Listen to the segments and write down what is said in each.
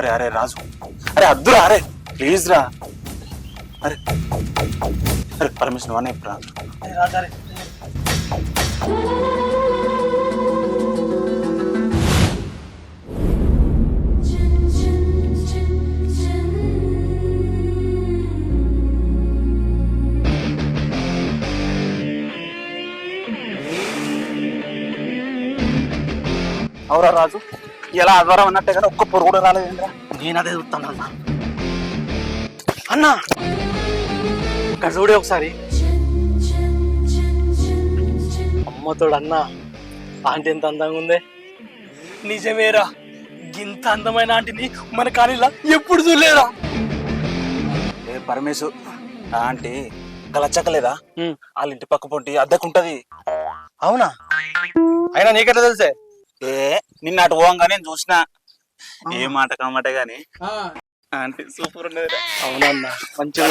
అరే అరే రాజు. అరే అద్దురా అరే. ప్లీజ్ రా. అరే. అరే పర్మిషన్ వన్ రా అవురా రాజు. ఇలా ఆదివారం అన్నట్టే కానీ ఒక్క పొరు కూడా రాలేదేంద్రా నేను అదే చూస్తాను అన్న. అన్న! ఇక్కడ చూడే ఒకసారి. అమ్మతోడు అన్న ఆంటీ ఎంత అందంగా ఉందే? నిజమేరా గింత అందమైన ఆంటీని మన కాలేజీలో ఎప్పుడు చూడలేదా ఏ పరమేశు ఆంటీ కలచ్చకలేదా ఉమ్. వాళ్ళ ఇంటి పక్క పొంటి అద్దెకుంటది. అవునా? అయినా నీకెట్లా తెలిసే? ఏ నిన్న అటు పోవంగా నేను చూసిన. ఏ మాట కామాట గాని. ఆంటీ సూపర్ ఉన్నది అవునన్నా మంచిగా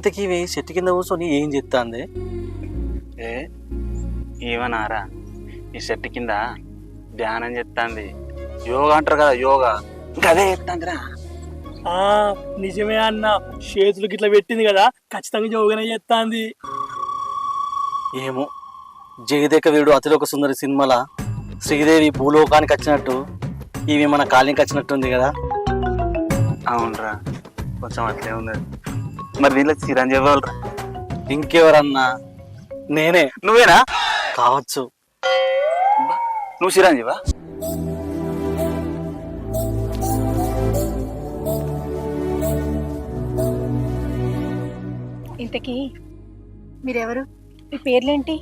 ఇంతకీ ఇవి చెట్టు కింద కూర్చొని ఏం చెప్తాంది ఏ ఏమన్నారా? ఈ చెట్టు కింద ధ్యానం చెప్తాంది యోగా అంటారు కదా యోగా. ఇంకా అదే చెప్తాందిరా. ఆ నిజమే అన్న. చేతులు గిట్లా పెట్టింది కదా ఖచ్చితంగా యోగన చేస్తాంది ఏమో. జగదేక వీడు అతిలోక సుందరి సినిమాల శ్రీదేవి భూలోకానికి వచ్చినట్టు ఇవి మన కాలనీకి వచ్చినట్టుంది కదా. అవునరా. కొంచెం అట్లే ఉన్నది మరి దీనిలో చిరంజీవి వాళ్ళు ఇంకెవరన్నా? నేనే. నువ్వేనా? కావచ్చు. నువ్వు చిరంజీవా? ఇంతకీ మీరెవరు? మీ పేర్లేంటి?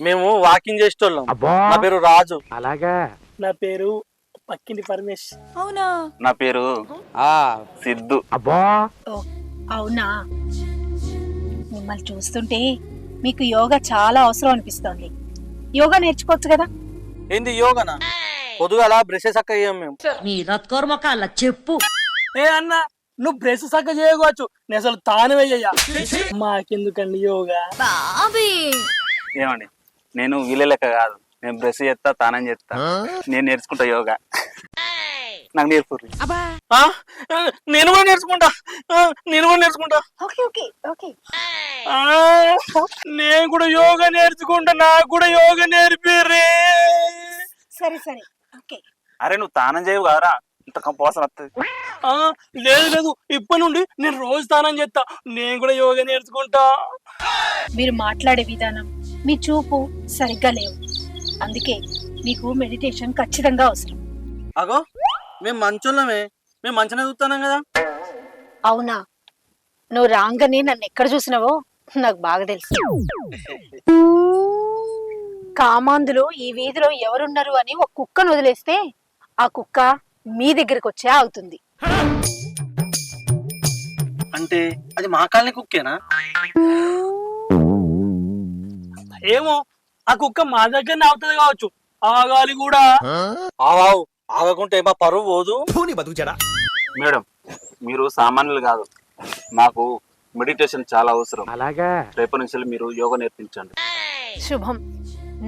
మేము వాకింగ్ చేసేటోళ్ళం. నా పేరు రాజు. అలాగా? నా పేరు పక్కింటి పరమేష్ అవునా? నా పేరు సిద్ధు. ఓ అవునా? మిమ్మల్ని చూస్తుంటే మీకు యోగా చాలా అవసరం అనిపిస్తోంది. యోగా నేర్చుకోవచ్చు కదా? ఏంది యోగనా? పొద్దుగాల బ్రషెస్ అక్క చేయం మేము. నీ రత్కోర్మకాల చెప్పు. ఏ అన్న నువ్వు బ్రష్ సక్క చేయవచ్చు నేను అసలు తాను చెయ్య. మాకెందుకండి యోగా? ఏమండి నేను వీళ్ళ లెక్క కాదు. నేను బ్రష్ చేస్తా తానం చేస్తా నేను నేర్చుకుంటా యోగా. నాకు నేర్పుర్రి? నేను కూడా నేర్చుకుంటా. నేను కూడా నేర్చుకుంటా. Okay okay okay. ఆ, నేను కూడా యోగా నేర్చుకుంటా నాకు కూడా యోగా నేర్పిర్రే. సరే సరే ఓకే. అరే నువ్వు తానం చేయవు కదరా? ఇంత కంపోసం వస్తుంది ఆ, లేదు లేదు. ఇప్పటి నుండి నేను రోజు స్నానం చేస్తా నేను కూడా యోగా నేర్చుకుంటా. మీరు మాట్లాడే విధానం మీ చూపు సరిగ్గా లేవు. అందుకే మీకు మెడిటేషన్ ఖచ్చితంగా అవసరం. అగో మేము మంచోళ్ళమే. మేము మంచిగా చూస్తున్నాం కదా. అవునా? నువ్వు రాగానే నన్ను ఎక్కడ చూసినావో నాకు బాగా తెలుసు. కామాంధులు ఈ వీధిలో ఎవరున్నారు అని ఒక కుక్కను వదిలేస్తే ఆ కుక్క మీ దగ్గరికి వచ్చే ఆగుతుంది. అంటే అది మా కాలనీ కుక్కేనా? ఏమో ఆ కుక్క మా దగ్గరనే అవుతుంది కావచ్చు. ఆగాలి కూడా. ఆవావు ఆగకుంటే మా పరువు పోదు. మేడం మీరు సామాన్యులు కాదు. నాకు మెడిటేషన్ చాలా అవసరం. అలాగా? రేపటి నుంచి మీరు యోగా నేర్పించండి. శుభం.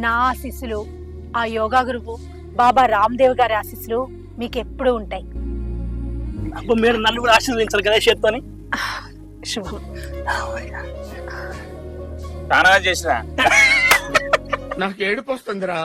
నా ఆశీస్సులు ఆ యోగా గురువు బాబా రామ్దేవ్ గారి ఆశీస్సులు మీకు ఎప్పుడూ ఉంటాయి. అబ్బా మీరు నన్ను కూడా ఆశీర్వదించారు కదా చేత్తోని? శుభం. తానా చేసిన నాకు ఏడుపు వస్తుందిరా.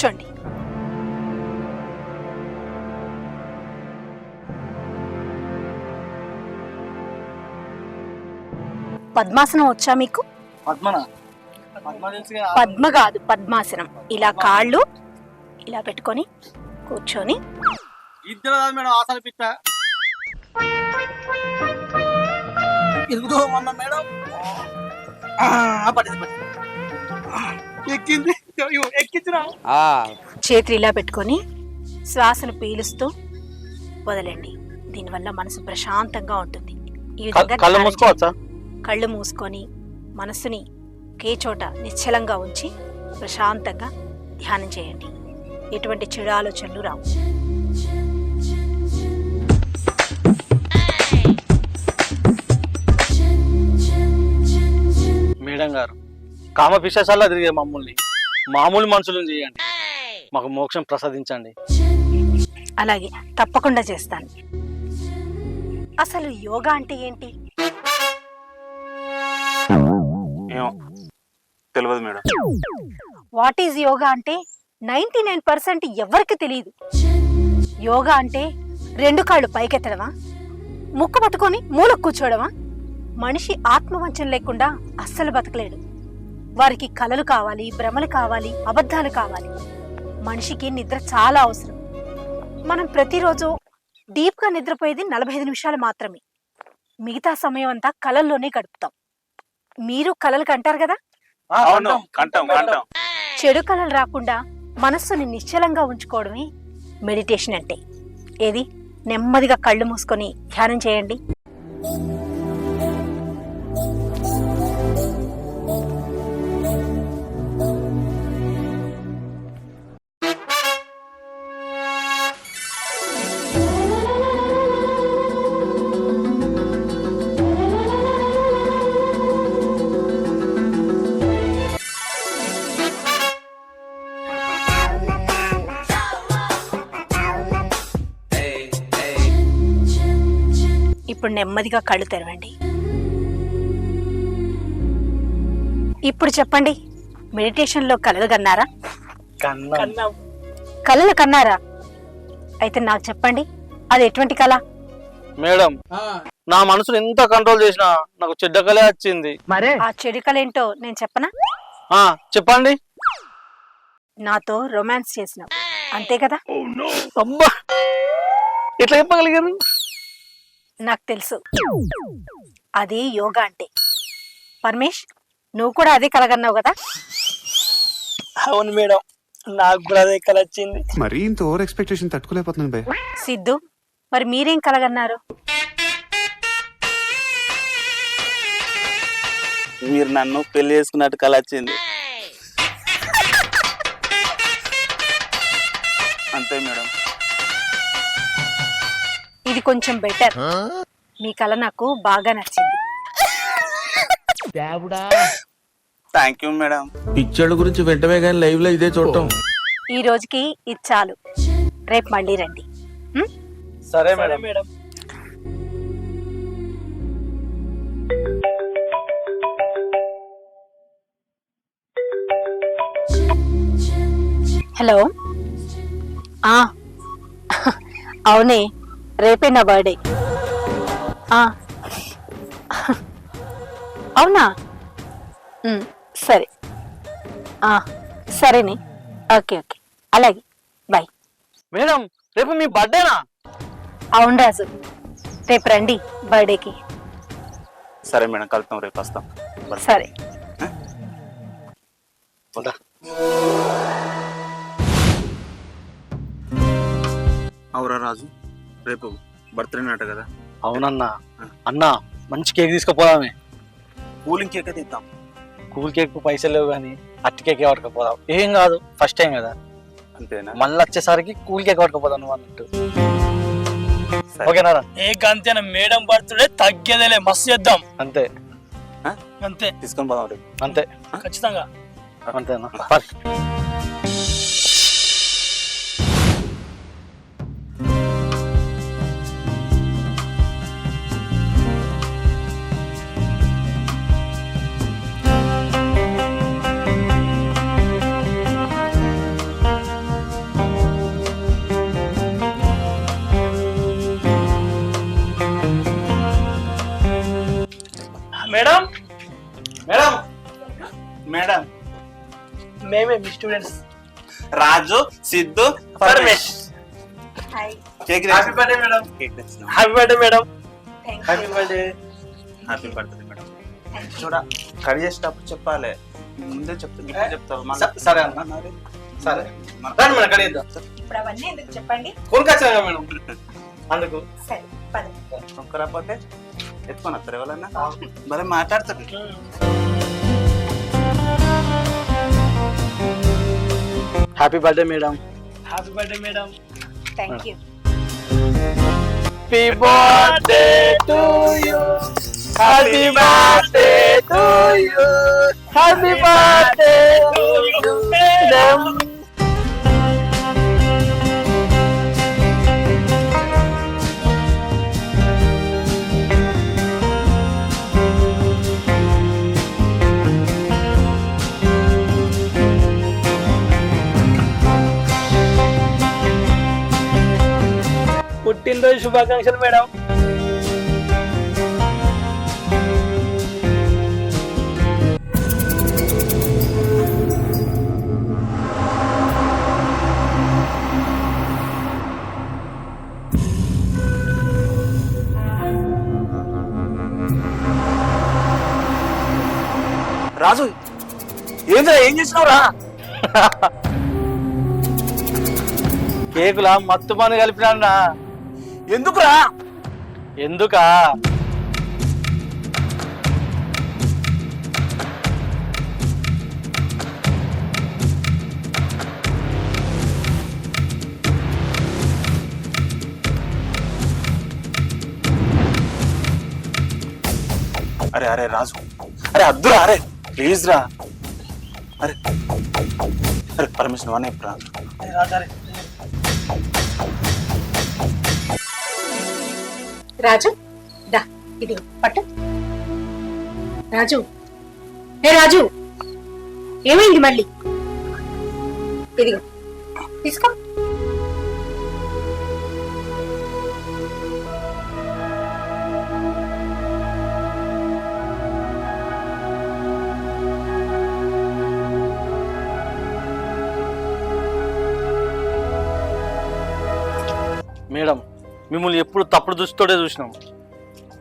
కూర్చోండి. పద్మాసనం వచ్చా మీకు? పద్మ కాదు పద్మాసనం. ఇలా కాళ్ళు ఇలా పెట్టుకొని కూర్చొని. ఎక్కింది. చేతులు ఇలా పెట్టుకొని శ్వాసను పీలుస్తూ వదలండి. దీనివల్ల మనసు ప్రశాంతంగా ఉంటుంది. ఈ విధంగా కళ్ళు మూసుకొని మనసుని ఒకే చోట నిశ్చలంగా ఉంచి ప్రశాంతంగా ధ్యానం చేయండి. ఎటువంటి చెడు ఆలోచనలు రావు. మేడం గారు కామ పిశాచాల్లో తిరిగే మమ్మల్ని. మామూలు మనుషులను చేయండి. మాకు మోక్షం ప్రసాదించండి. అలాగే తప్పకుండా చేస్తాను. అసలు యోగా అంటే ఏంటి? ఏమో తెలియదు మేడం. వాట్ ఈజ్ యోగా అంటే? నైన్టీ నైన్ పర్సెంట్ ఎవరికి తెలియదు. యోగా అంటే రెండు కాళ్ళు పైకెత్తడమా? ముక్కు పట్టుకొని మూల కూర్చోవడమా మనిషి ఆత్మవంచన లేకుండా అస్సలు బతకలేడు. వారికి కలలు కావాలి భ్రమలు కావాలి అబద్ధాలు కావాలి. మనిషికి నిద్ర చాలా అవసరం. మనం ప్రతిరోజు డీప్గా నిద్రపోయేది నలభై ఐదు నిమిషాలు మాత్రమే. మిగతా సమయం అంతా కలల్లోనే గడుపుతాం. మీరు కలలు కంటారు కదా? అవును కంటాం. కంటాం చెడు కళలు రాకుండా మనస్సుని నిశ్చలంగా ఉంచుకోవడమే మెడిటేషన్ అంటే. ఏది? నెమ్మదిగా కళ్ళు మూసుకొని ధ్యానం చేయండి. నెమ్మదిగా కళ్ళు తెరవండి. ఇప్పుడు చెప్పండి మెడిటేషన్లో కలలు కన్నారా? కన్నా. కలలు కన్నారా? అయితే నాకు చెప్పండి అది ఎటువంటి కళ? మేడం నా మనసును ఎంత కంట్రోల్ చేసినా నాకు చెడ్డ కలే వచ్చింది. ఆ చెడు కళ ఏంటో నేను చెప్పనా? ఆ చెప్పండి. నాతో రొమాన్స్ చేసినావు. అంతే కదా? అబ్బా! ఎట్లా చెప్పగలిగారు నాకు తెలుసు. అది యోగా అంటే. పరమేష్ నువ్వు కూడా అదే కలగన్నావు కదా? అవును మేడం నాకు కూడా అదే కల వచ్చింది మరీ ఇంత ఓవర్ ఎక్స్పెక్టేషన్ తట్టుకోలేకపోతున్నాను బే సిద్ధు మరి మీరేం కలగన్నారు? మీరు నన్ను పెళ్ళి చేసుకున్నట్టు కల వచ్చింది అంతే మేడం. ఇది కొంచెం బెటర్ మీ కళ నాకు బాగా నచ్చింది. థ్యాంక్ యూ మేడం పిక్చర్ల గురించి వెంటనే కానీ లైవ్లో ఇదే చూడటం. ఈ రోజుకి ఇది చాలు. రేపు మళ్ళీ రండి? సరే మేడం మేడం హలో ఆ. అవునే. రేపే నా బర్త్డే. ఆ. అవునా? సరే. ఆ, సరేనే. Okay okay. అలాగే. బాయ్. మేడం రేపు మీ బర్త్డేనా? అవును రాజు. రేపు రండి బర్త్డేకి. సరే మేడం కలుద్దాం రేపు వస్తాం. సరే. అవురా రాజు. రేపు బర్త్డే నాట కదా? అవునన్నా. అన్నా మంచి కేక్ తీసుకుపోదామే. కూలింగ్ కేక్ అయితే ఇద్దాం కూల్ కేక్ పైసలు లేవు కానీ అట్టి కేక్ పట్టుకుపోదాం. ఏం కాదు ఫస్ట్ టైం కదా. అంతేనా? మళ్ళీ వచ్చేసరికి కూల్ కేక్ పట్టుకుపోదాం నువ్వు అన్నట్టు. ఓకేనా ఏ అంతేనా మేడం బర్త్డే తగ్గేదేలే మస్తు చేద్దాం. అంతే. అంతే. తీసుకొని పోదాం రేపు. అంతే. ఖచ్చితంగా. అంతేనా? మేడం? మేడం? మేడం. మేమే మీ students. Raju Siddhu Paramesh cake happy birthday madam. Cake happy birthday madam. Happy birthday happy birthday madam. చూడ కట్ చేసేటప్పుడు చెప్పాలి. ముందే చెప్తాను ఇప్పుడు చెప్తావు? సరే అన్న. సరే. రండి మేడం కడిగిద్దాం ఇప్పుడు అవన్నీ ఎందుకు చెప్పండి? కొనుకొచ్చాను మేడం. అందుకు సరే పద. కొనుక్కరాపోతే ఎత్తుకొని వస్తారు ఎవరన్నా మరి మాట్లాడతారు happy birthday madam happy birthday madam thank you happy birthday to you happy birthday to you happy birthday to you శుభాకాంక్షలు మేడం. రాజు ఏంద్రా ఏం చేసినావురా కేకులా మత్తు పని కలిపినా ఎందుకురా? ఎందుకా? అరే అరే రాజు. అరే అద్దురా అరే. ప్లీజ్ రా. అరే అరే పర్మిషన్ వన్ రా రాజు రాజు దా ఇది పట్టు. రాజు ఏ రాజు ఏమైంది మళ్ళీ? ఇదిగో తీసుకో. మిమ్మల్ని ఎప్పుడు తప్పుడు దృష్టితోటే చూసినాం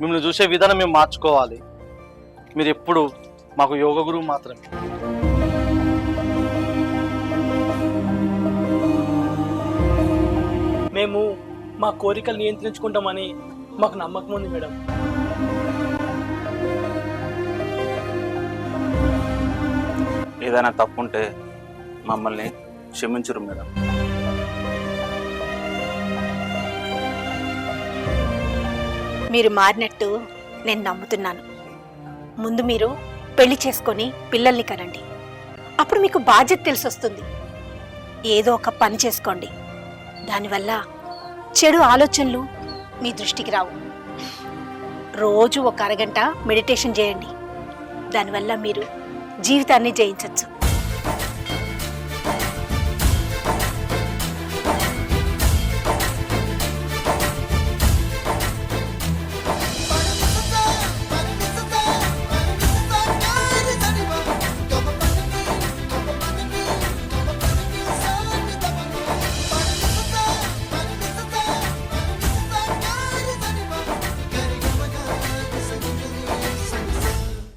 మిమ్మల్ని చూసే విధానం మేము మార్చుకోవాలి. మీరు ఎప్పుడు మాకు యోగ గురువు మాత్రమే. మేము మా కోరికలు నియంత్రించుకుంటామని మాకు నమ్మకం ఉంది మేడం. ఏదైనా తప్పుంటే మమ్మల్ని క్షమించరు మేడం. మీరు మారినట్టు నేను నమ్ముతున్నాను. ముందు మీరు పెళ్ళి చేసుకొని పిల్లల్ని కనండి. అప్పుడు మీకు బాధ్యత తెలిసొస్తుంది. ఏదో ఒక పని చేసుకోండి. దానివల్ల చెడు ఆలోచనలు మీ దృష్టికి రావు. రోజు ఒక అరగంట మెడిటేషన్ చేయండి. దానివల్ల మీరు జీవితాన్ని జయించవచ్చు